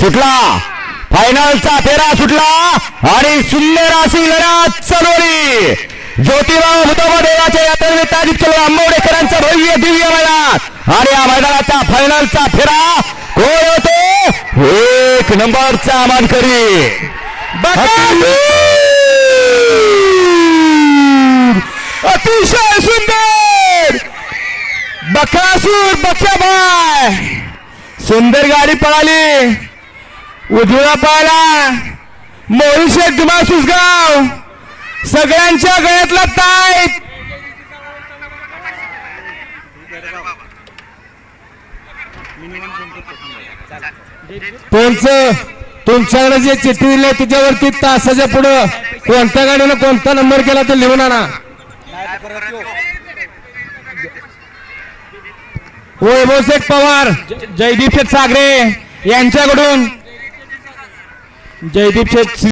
सुटला. फायनलचा फेरा सुटला. आणि सुंदर अशी लढत चालवली ज्योतिराव देवाच्या यात्रेनिमित्त आदित्य आंबवडेकरांचं भव्य दिव्य मैदान आणि या मैदानाचा फायनलचा फेरा कोण होतो? एक नंबरचा मानकरी. अतिशय सुंदर! बकासूर बक्याबाय सुंदर गाडी पळाली. उजवीला पाहिला मोहिशेख दिमासूस सुसगाव सगळ्यांच्या गळ्यातला ताय तुमचं तुमच्याकडे जे चिठ्ठी दिली आहे त्याच्यावरती तासाच्या पुढं कोणत्या गाडीनं कोणता नंबर केला तो लिहून आणा. वैभवशेठ पवार जयदीप शेठ सागरे यांच्याकडून जयदीप शेठ